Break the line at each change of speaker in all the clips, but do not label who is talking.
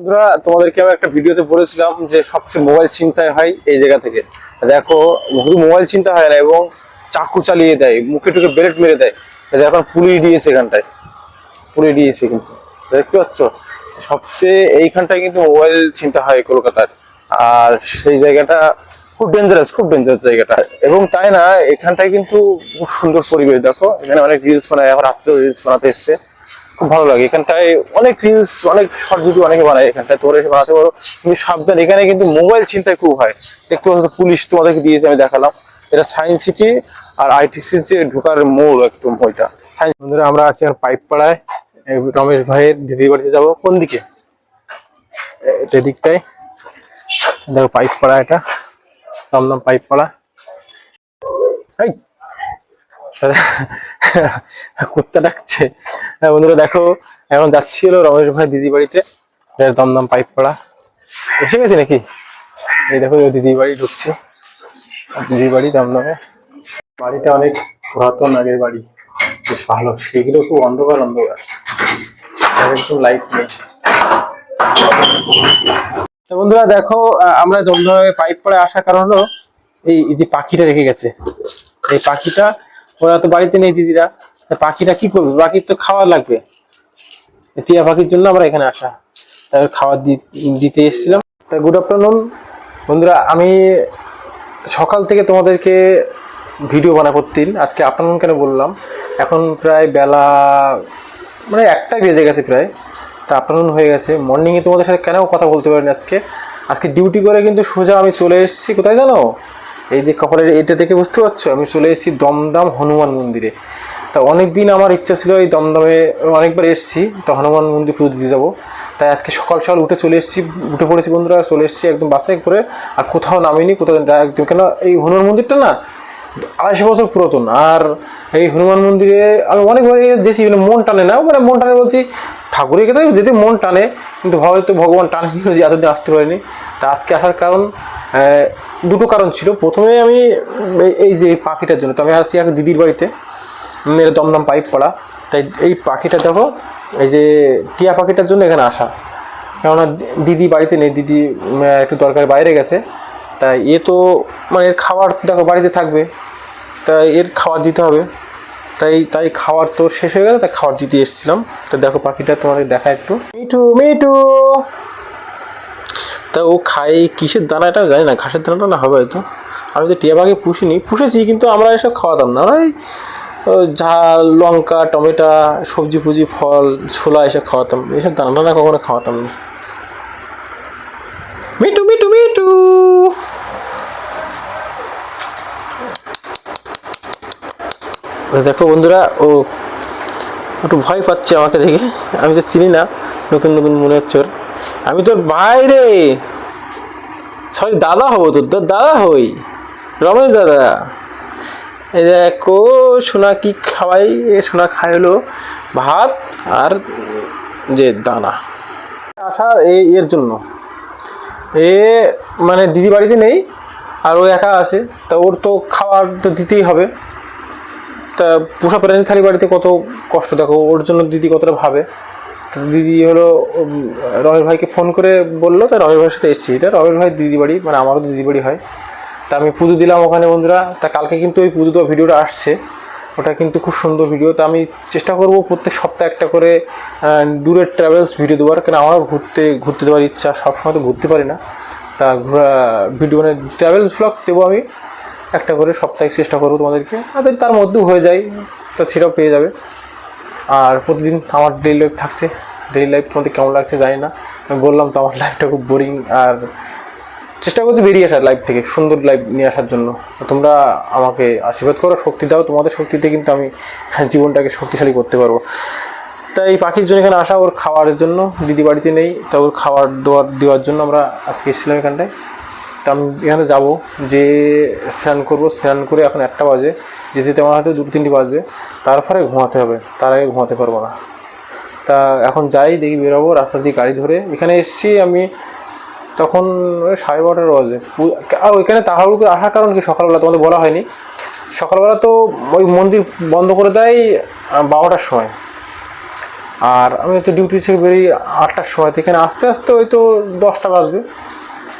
বন্ধুরা, তোমাদেরকে আমি একটা ভিডিওতে বলেছিলাম যে সবচেয়ে মোবাইল চিন্তায় হয় এই জায়গা থেকে। দেখো, শুধু মোবাইল চিন্তা হয় না, এবং চাকু চালিয়ে দেয়, মুখে টুকে বেলেট মেরে দেয়। দেখো পুলিশ দিয়েছে এখানটায়। পুলিশ দিয়েছে কিন্তু। দেখতে পাচ্ছ? সবচেয়ে এইখানটায় কিন্তু মোবাইল চিন্তা হয় কলকাতার। আর সেই জায়গাটা খুব ডেঞ্জারাস খুব ডেঞ্জারাস জায়গাটা। এবং তাই না, এখানটায় কিন্তু খুব সুন্দর পরিবেশ। দেখো, এখানে অনেক রিলস বানায় এখন রাত্রে রিলস বানাতে এসছে। খুব ভালো লাগে। এখানটায় অনেক রিলস অনেক শর্ট ভিডিও অনেকে বানায় এখানটায়। এসে বানাতে পারো। তুমি সাবধান, এখানে কিন্তু মোবাইল চিন্তায় খুব হয়। দেখতে পাচ্ছ পুলিশ তোমাদেরকে দিয়েছে, আমি দেখালাম। এটা সায়েন্স সিটি আর আইটিসি যে ঢোকার মোড় একদম ওইটা। বন্ধুরা, আমরা আছি এখন পাইপ পাড়ায় রমেশ ভাইয়ের দিদির বাড়িতে যাব। কোন দিকে? দিকটায় দেখো পাইপ পাড়া এটা। দমদম পাইপ পাড়া কুত্তা ডাকছে। হ্যাঁ বন্ধুরা, দেখো, এখন যাচ্ছি হলো রমেশ ভাই দিদি বাড়িতে। দমদম পাইপ পড়া। এসে গেছে নাকি? এই দেখো দিদি বাড়ি ঢুকছে। দিদি বাড়ি দমদমে। বাড়িটা অনেক পুরাতন আগের বাড়ি। বেশ ভালো। সেগুলো খুব অন্ধকার অন্ধকার। একদম লাইট নেই। তো বন্ধুরা, দেখো আমরা দমদমে পাইপ পরে আসার কারণ হলো এই যে পাখিটা রেখে গেছে। এই পাখিটা ওরা তো বাড়িতে নেই দিদিরা। পাখিটা কি করবে? পাখির তো খাওয়ার লাগবে। টিয়া পাখির জন্য আমরা এখানে আসা। খাবার দি- দিতে এসেছিলাম। তা গুড আফটারনুন বন্ধুরা, আমি সকাল থেকে তোমাদেরকে ভিডিও বানা করতেন আজকে আফটারনুন কেন বললাম? এখন প্রায় বেলা মানে একটাই বেজে গেছে প্রায়। তা আফটারনুন হয়ে গেছে। মর্নিংয়ে তোমাদের সাথে কেন কথা বলতে পারিনি আজকে? আজকে ডিউটি করে কিন্তু সোজা আমি চলে এসেছি। কোথায় জানো? এই যে কপালের এটা দেখে বুঝতে পারছ? আমি চলে এসেছি দমদম হনুমান মন্দিরে। তা অনেক দিন আমার ইচ্ছা ছিল এই দমদমে অনেকবার এসেছি, তো হনুমান মন্দির পুজো দিতে যাব। তাই আজকে সকাল সকাল উঠে চলে এসেছি, উঠে পড়েছি বন্ধুরা, চলে এসেছি একদম বাসে করে, আর কোথাও নামিনি, কোথাও একদম কেন এই হনুমান মন্দিরটা না আড়াইশো বছর পুরাতন, আর এই হনুমান মন্দিরে আমি অনেকবার যেছি মানে মন টানে না মানে মন টানে বলছি, ঠাকুরের কথা যেতে মন টানে, কিন্তু হয়তো ভগবান টানে এতদিন আসতে পারিনি। তা আজকে আসার কারণ দুটো কারণ ছিল। প্রথমে আমি এই- যে পাখিটার জন্য, তো আমি আসছি এক দিদির বাড়িতে মেরে দমদম পাইপ পড়া। তাই এই পাখিটা দেখো, এই যে টিয়া পাখিটার জন্য এখানে আসা। কেননা দিদি বাড়িতে নেই, দিদি একটু দরকার বাইরে গেছে। তাই এ তো মানে এর খাবার দেখো, বাড়িতে থাকবে। তাই এর খাবার দিতে হবে। তাই তাই খাওয়ার তো শেষ হয়ে গেল তাই খাবার দিতে এসেছিলাম। তো দেখো পাখিটা তোমাকে দেখা একটু। মিঠু মিঠু! তা ও খায় কিসের দানাটা জানি না ঘাসের দানাটা না হবে হয়তো। আমি তো টিয়া পাখি পুষিনি পুষেছি কিন্তু আমরা এসব খাওয়াতাম না। আমরা এই ও, ঝাল লঙ্কা টমেটো সবজি ফুজি ফল ছোলা এসব খাওয়াতাম। এসব দানা টানা কখনো খাওয়াতাম না। মিটু মিটু মিটু দেখো বন্ধুরা ও একটু ভয় পাচ্ছে আমাকে দেখে। আমি তো চিনি না নতুন নতুন মনে হচ্ছে ওর। আমি তোর বাইরে সরি দাদা হব তোর তোর দাদা হই। রমেশ দাদা। এই দেখো, সোনা কি খাওয়াই? সোনা খাই হলো ভাত আর যে দানা। আসার এই এর জন্য। এ মানে দিদি বাড়িতে নেই, আর ও একা আছে। তা ওর তো খাবার তো দিতেই হবে। তা পোষা প্রাণী থালি বাড়িতে কত কষ্ট, দেখো, ওর জন্য দিদি কতটা ভাবে। তো দিদি হলো রমেশ ভাইকে ফোন করে বলল, তা রমেশ ভাইয়ের সাথে এসেছি। এটা রমেশ ভাই দিদি বাড়ি মানে আমারও দিদি বাড়ি হয়। তা আমি পুজো দিলাম ওখানে বন্ধুরা। তা কালকে কিন্তু ওই পুজো ভিডিওটা আসছে। ওটা কিন্তু খুব সুন্দর ভিডিও। তা আমি চেষ্টা করব প্রত্যেক সপ্তাহে একটা করে দূরের ট্রাভেলস ভিডিও দেওয়ার। কারণ আমারও ঘুরতে ঘুরতে দেওয়ার ইচ্ছা, সবসময় তো ঘুরতে পারি না। তা ঘোরা, ভিডিও মানে ট্রাভেলস ব্লগ দেবো আমি। একটা করে সপ্তাহে চেষ্টা করব তোমাদেরকে। আর তার মধ্যেও হয়ে যায়, তো সেটাও পেয়ে যাবে। আর প্রতিদিন আমার ডেইলি লাইফ থাকছে। ডেইলি লাইফ তোমাদের কেমন লাগছে জানি না। বললাম তো আমার লাইফটা খুব বোরিং আর চেষ্টা করছি বেরিয়ে আসার লাইফ থেকে, সুন্দর লাইফ নিয়ে আসার জন্য। তোমরা আমাকে আশীর্বাদ করো, শক্তি দাও, তোমাদের শক্তিতে কিন্তু আমি জীবনটাকে শক্তিশালী করতে পারব। তাই পাখির জন্য এখানে আসা, ওর খাওয়ারের জন্য, দিদি বাড়িতে নেই তা ওর খাবার দেওয়ার দেওয়ার জন্য আমরা আজকে এসেছিলাম এখানটায়। তা আমি এখানে যাব, যে স্নান করব, স্নান করে এখন একটা বাজে, যেতে আমার হয়তো দুটো তিনটে বাজবে, তারপরে ঘুমাতে হবে, তার আগে ঘুমাতে পারব না। তা এখন যাই, দেখি বেরোবো, রাস্তা দিয়ে গাড়ি ধরে, এখানে এসেছি আমি তখন ওই সাড়ে বারোটার বাজে। আর ওইখানে তাড়াহুড়ো করে আসার কারণ কি? সকালবেলা তোমাদের বলা হয়নি। সকালবেলা তো ওই মন্দির বন্ধ করে দেয় বারোটার সময়। আর আমি তো ডিউটি থেকে বেরিয়ে আটটার সময়, তো এখানে আস্তে আস্তে হয়তো দশটা বাজবে।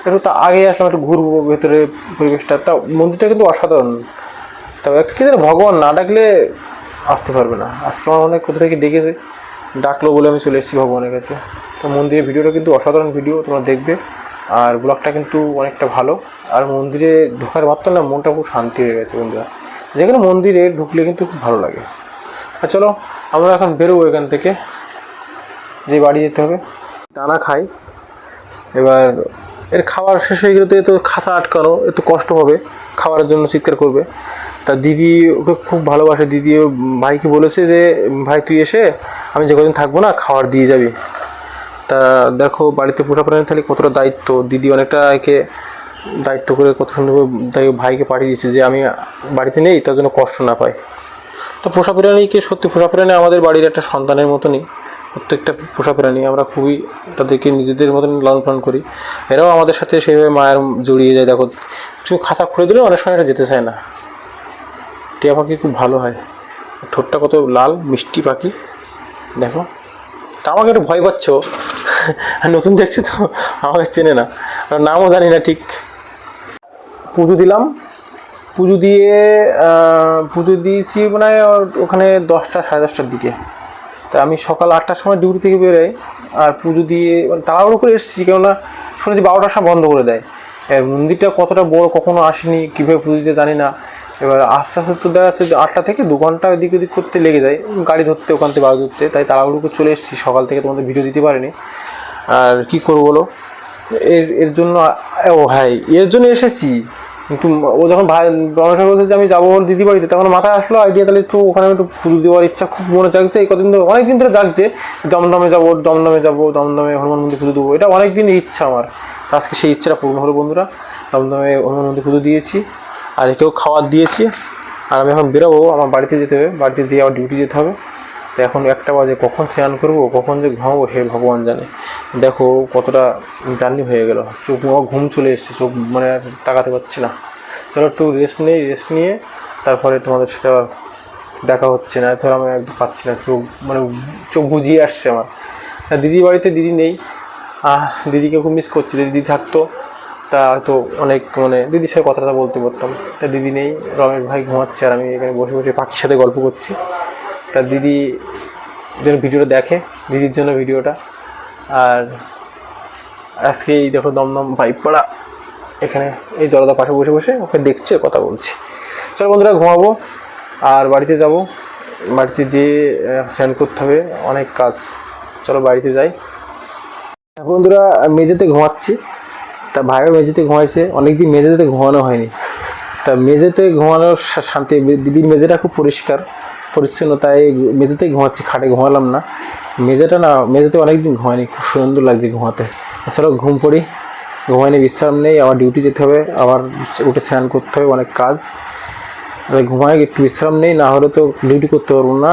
একটু তা আগে আসলাম, একটু ঘুরবো ভেতরে পরিবেশটা। তা মন্দিরটা কিন্তু অসাধারণ। তবে কি ভগবান না ডাকলে আসতে পারবে না। আজকে আমার মনে হয় কোথা থেকে ডেকেছে, ডাকলো বলে আমি চলে এসেছি ভগবানের কাছে। তো মন্দিরের ভিডিওটা কিন্তু অসাধারণ ভিডিও, তোমরা দেখবে। আর ব্লগটা কিন্তু অনেকটা ভালো। আর মন্দিরে ঢোকার মাত্র না মনটা খুব শান্তি হয়ে গেছে বন্ধুরা। যেখানে মন্দিরে ঢুকলে কিন্তু খুব ভালো লাগে। আর চলো, আমরা এখন বেরোবো এখান থেকে। যে বাড়ি যেতে হবে। দানা খাই। এবার এর খাবার শেষ হয়ে গেলে তো এ খাসা আটকানো একটু কষ্ট হবে খাওয়ার জন্য চিৎকার করবে। তা দিদি ওকে খুব ভালোবাসে, দিদি ভাইকে বলেছে যে, ভাই, তুই এসে আমি যে কদিন থাকব না, খাওয়ার দিয়ে যাবি। তা দেখো, বাড়িতে পোষা প্রাণী থাকলে কতটা দায়িত্ব? দিদি অনেকটা একে দায়িত্ব করে কত সুন্দর তাই ভাইকে পাঠিয়ে দিয়েছে যে, আমি বাড়িতে নেই, তার জন্য কষ্ট না পাই। তো পোষা প্রাণীকে সত্যি? পোষা প্রাণী আমাদের বাড়ির একটা সন্তানের মতনই। প্রত্যেকটা পোষা প্রাণী আমরা খুবই তাদেরকে নিজেদের মতন লালন পালন করি। এরাও আমাদের সাথে সেইভাবে মায়ের জড়িয়ে যায়। দেখো, তুমি খাঁচা খুলে দিলেও অনেক সময় এটা যেতে চায় না। টিয়া পাখি খুব ভালো হয়। ঠোঁটটা কত লাল, মিষ্টি পাখি। দেখো, তা আমাকে একটু ভয় পাচ্ছ। নতুন দেখছি তো, আমাকে চেনে না। নামও জানি না ঠিক। পুজো দিলাম। পুজো দিয়ে পুজো দিয়েছি মানে ওখানে দশটা, সাড়ে দশটার দিকে। তা আমি সকাল আটটার সময় ডিউটি থেকে বেরোই, আর পুজো দিয়ে মানে তাড়াহুড়ো করে এসেছি, কেননা শুনেছি বারোটার সময় বন্ধ করে দেয়। এবার মন্দিরটা কতটা বড় কখনো আসেনি, কীভাবে পুজো দিতে জানি না। এবার আস্তে আস্তে তো দেখা যাচ্ছে আটটা থেকে দু ঘণ্টা এদিক ওদিক করতে লেগে যায়, গাড়ি ধরতে, ওখান থেকে বাড়ি ধরতে। তাই তাড়াহুড়ো করে চলে এসেছি, সকাল থেকে তোমাদের ভিডিও দিতে পারিনি। আর কি করব বলো? এর এর জন্য ও ভাই এর জন্য এসেছি। কিন্তু ও যখন ভাই বলছে যে আমি যাব ওর দিদি বাড়িতে তখন মাথায় আসলো আইডিয়া তাহলে একটু ওখানে একটু পুজো দেওয়ার ইচ্ছা খুব মনে জাগছে। এই কদিন ধরে অনেক দিন ধরে জাগছে, দমদমে যাব দমদমে যাব, দমদমে হনুমান মন্দির পুজো দেবো। এটা অনেক দিনের ইচ্ছা আমার। তো আজকে সেই ইচ্ছাটা পূর্ণ হলো বন্ধুরা। দমদমে হনুমান মন্দির পুজো দিয়েছি, আর একেও খাবার দিয়েছি। আর আমি এখন বেরোবো, আমার বাড়িতে যেতে হবে, বাড়িতে যেয়ে আবার ডিউটি যেতে হবে। তো এখন একটা বাজে, কখন স্নান করব, কখন যে ঘুমাবো সে ভগবান জানে। দেখো কতটা জার্নি হয়ে গেল। চোখ ঘুম চলে এসছে, চোখ মানে তাকাতে পারছি না। চলো একটু রেস্ট নেই রেস্ট নিয়ে তারপরে তোমাদের সাথে আবার দেখা হচ্ছে। না, ধর আমি একদম পাচ্ছি না, চোখ মানে চোখ বুঝিয়ে আসছে আমার। তা দিদি বাড়িতে দিদি নেই। আহ, দিদিকে খুব মিস করছি। দিদি থাকতো, তা হয়তো অনেক মানে দিদির সাথে কথাটা বলতে পারতাম। তা দিদি নেই, রমেশ ভাই ঘুমাচ্ছে আর আমি এখানে বসে বসে পাখির সাথে গল্প করছি। তা দিদি যেন ভিডিওটা দেখে, দিদির জন্য ভিডিওটা। আর আজকে এই দেখো দমদম পাইপপাড়া এখানে এই দরজা পাশে বসে বসে ওকে দেখছে, কথা বলছি। চলো বন্ধুরা, ঘুমাবো। আর বাড়িতে যাব। বাড়িতে যেয়ে স্নান করতে হবে, অনেক কাজ। চলো বাড়িতে যাই। বন্ধুরা মেঝেতে ঘুমাচ্ছি। তা ভাইও মেঝেতে ঘুমাইছে। অনেকদিন মেঝেতে ঘুমানো হয়নি। তা মেঝেতে ঘুমানোর শান্তি, দিদির মেঝেটা খুব পরিষ্কার। পরিচ্ছন্ন তাই মেঝেতেই ঘুমাচ্ছি, খাটে ঘুমালাম না। মেঝেটা না, মেঝেতে অনেকদিন ঘুমায়নি, খুব সুন্দর লাগছে ঘুমাতে। চলো ঘুম পড়ি ঘুমাইনি বিশ্রাম নেই আবার ডিউটি যেতে হবে, আবার উঠে স্নান করতে হবে, অনেক কাজ। ঘুমাই একটু বিশ্রাম নেই, না হলে তো ডিউটি করতে পারব না।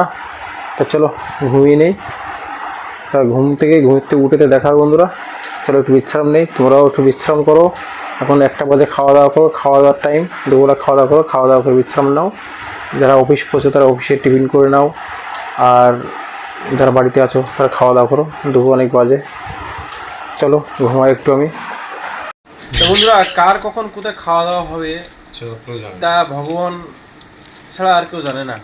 তা চলো, ঘুমিয়ে নেই। তা ঘুম থেকে ঘুমতে উঠেতে দেখা বন্ধুরা। চলো, একটু বিশ্রাম নেই, তোমরাও একটু বিশ্রাম করো। এখন একটা বাজে খাওয়া দাওয়া করো, খাওয়া দাওয়ার টাইম দুপুরে খাওয়া দাওয়া করো, খাওয়া দাওয়া করে বিশ্রাম নাও। যারা অফিস পৌঁছে তারা অফিসে টিফিন করে নাও। আর যারা বাড়িতে আছো তারা খাওয়া দাওয়া করো। দুপুর অনেক বাজে। চলো ঘুমাই একটু আমি। বন্ধুরা কার কখন কোথায় খাওয়া দাওয়া হবে তা ভগবান ছাড়া আর কেউ জানে না।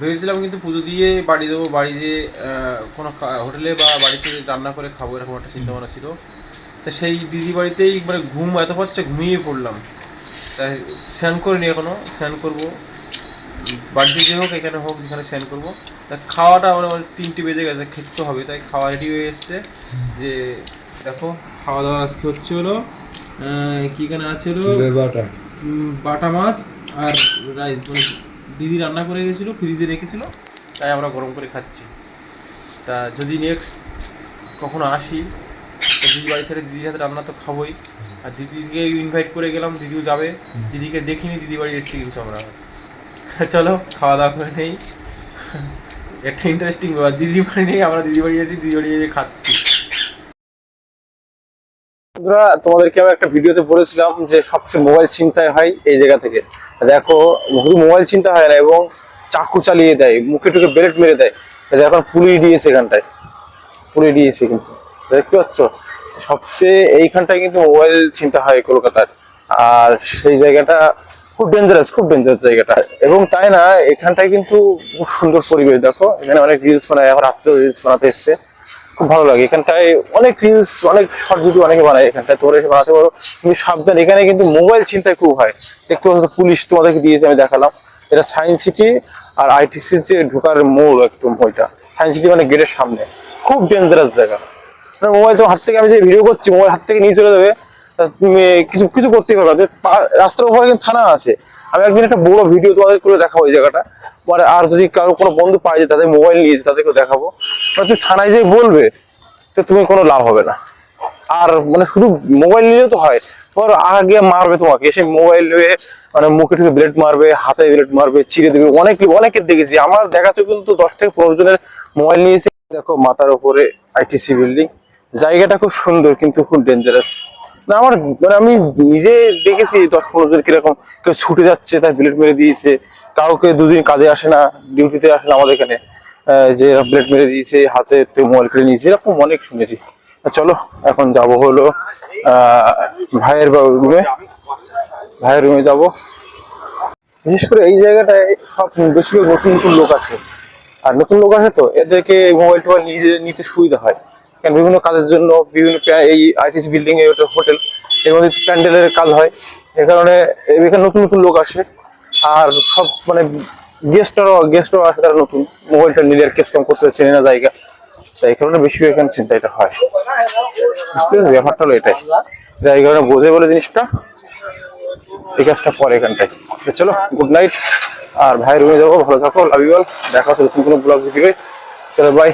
ভেবেছিলাম কিন্তু পুজো দিয়ে বাড়ি দেবো বাড়ি দিয়ে কোনো হোটেলে বা বাড়িতে রান্না করে খাব এরকম একটা চিন্তা ভাবনা ছিল। তা সেই দিদি বাড়িতেই মানে ঘুম এত পাচ্ছে ঘুমিয়ে পড়লাম। তাই স্নান করিনি এখনও স্নান করব। বাড়িতে যে হোক এখানে হোক যেখানে স্নান করব। তা খাওয়াটা মানে আমার তিনটে বেজে গেছে খেতে হবে তাই খাওয়া রেডি হয়ে এসছে। যে দেখো খাওয়া দাওয়া আজকে হচ্ছে হলো কি এখানে আছে হলো? উম, বাটা মাছ আর রাইস মানে দিদি রান্না করে গেছিল ফ্রিজে রেখেছিল তাই আমরা গরম করে খাচ্ছি। তা যদি নেক্সট কখনো আসি দিদি বাড়ি থেকে দিদির হাতে রান্না তো খাবোই। আর দিদিকে ইনভাইট করে গেলাম দিদিও যাবে। দিদিকে দেখিনি দিদি বাড়ি এসেছি কিন্তু আমরা। চলো খাওয়া দাওয়া করে নেই। একটা ইন্টারেস্টিং ব্যাপার, দিদি বাড়ি নেই, আমরা দিদি বাড়ি আছি দিদি বাড়ি এসে খাচ্ছি। বন্ধুরা, তোমাদেরকে আমি একটা ভিডিওতে বলেছিলাম যে সবচেয়ে মোবাইল চিন্তায় হয় এই জায়গা থেকে। দেখো, শুধু মোবাইল চিন্তা হয় না, এবং চাকু চালিয়ে দেয়, মুখে টুকে বেলেট মেরে দেয়। এখন পুলিশ দিয়েছে এখানটায়। পুলিশ দিয়েছে কিন্তু। দেখতে পাচ্ছ? সবচেয়ে এইখানটায় কিন্তু মোবাইল চিন্তা হয় কলকাতার। আর সেই জায়গাটা খুব ডেঞ্জারাস খুব ডেঞ্জারাস জায়গাটা। এবং তাই না, এখানটায় কিন্তু খুব সুন্দর পরিবেশ। দেখো, এখানে অনেক রিলস বানায় এখন রাত্রে রিলস বানাতে এসছে। খুব ভালো লাগে। এখানটায় অনেক রিলস অনেক শর্ট ভিডিও অনেকে বানায় এখানটায়। তোমরা এসে বানাতে পারো। তুমি সাবধান, এখানে কিন্তু মোবাইল চিন্তায় খুব হয়। দেখতে পাচ্ছ, পুলিশ তোমাদেরকে দিয়েছে, আমি দেখালাম। এটা সায়েন্স সিটি আর আইটিসির যে ঢোকার মোড় একদম ওইটা। সায়েন্স সিটি মানে গেটের সামনে। খুব ডেঞ্জারাস জায়গা। মানে মোবাইল তো হাত থেকে, আমি যে ভিডিও করছি মোবাইল হাত থেকে নিয়ে চলে যাবে। তুমি কিছু কিছু করতে পারবে রাস্তার উপরে কিন্তু থানা আছে। আমি একদিন একটা বড় ভিডিও তোমাদের করে দেখাবো ওই জায়গাটা। মানে আর যদি কারও কোনো বন্ধু পাই যে তাদের মোবাইল নিয়েছে তাদেরকে দেখাবো। মানে তুমি থানায় যে বলবে, তো তুমি কোনো লাভ হবে না। আর মানে শুধু মোবাইল নিলেও তো হয়, পর আগে মারবে তোমাকে। এসে মোবাইল নিয়ে মানে মুখে ঠুকে ব্লেড মারবে, হাতে ব্লেড মারবে চিড়ে দেবে। অনেক অনেকের দেখেছি। আমার দেখাচ্ছে কিন্তু দশ থেকে পনেরো জনের মোবাইল নিয়েছে দেখো মাথার উপরে আইটিসি বিল্ডিং জায়গাটা খুব সুন্দর, কিন্তু খুব ডেঞ্জারাস না, আমার মানে আমি নিজে দেখেছি দশ পনেরো জন কীরকম কেউ ছুটে যাচ্ছে, তার ব্লেড মেরে দিয়েছে, কাউকে দুদিন কাজে আসে না ডিউটিতে আসে না আমাদের এখানে। যে ব্লেড মেরে দিয়েছে, হাতে মোবাইল কেড়ে নিয়েছে, এরকম অনেক শুনেছি। চলো, এখন যাব হলো ভাইয়ের রুমে ভাইয়ের রুমে যাব। বিশেষ করে এই জায়গাটায় সব বেশিরভাগ নতুন নতুন লোক আছে আর নতুন লোক আছে তো, এদেরকে মোবাইল টোবাইল নিজে নিতে সুবিধা হয়। কারণ বিভিন্ন কাজের জন্য বিভিন্ন এই আইটিসি বিল্ডিং এ হোটেল এর মধ্যে প্যান্ডেলের কাজ হয়। এ কারণে এখানে নতুন নতুন লোক আসে। আর সব মানে গেস্টরাও গেস্টরাও আসে তারা নতুন। মোবাইলটা নিলে আর কেস কাম করতে চেনে না জায়গা। তাই এই কারণে বেশি এখানে চিন্তা এটা হয়। বুঝতে? ব্যাপারটা হলো এটাই। এই কারণে বোঝে বলে জিনিসটা, এই কাজটা পরে এখানটায়। চলো গুড নাইট আর ভাই রুমে যাব, ভালো থাকো লাভ দেখা হচ্ছে নতুন কোনো ব্লগ ভিডিও চলো বাই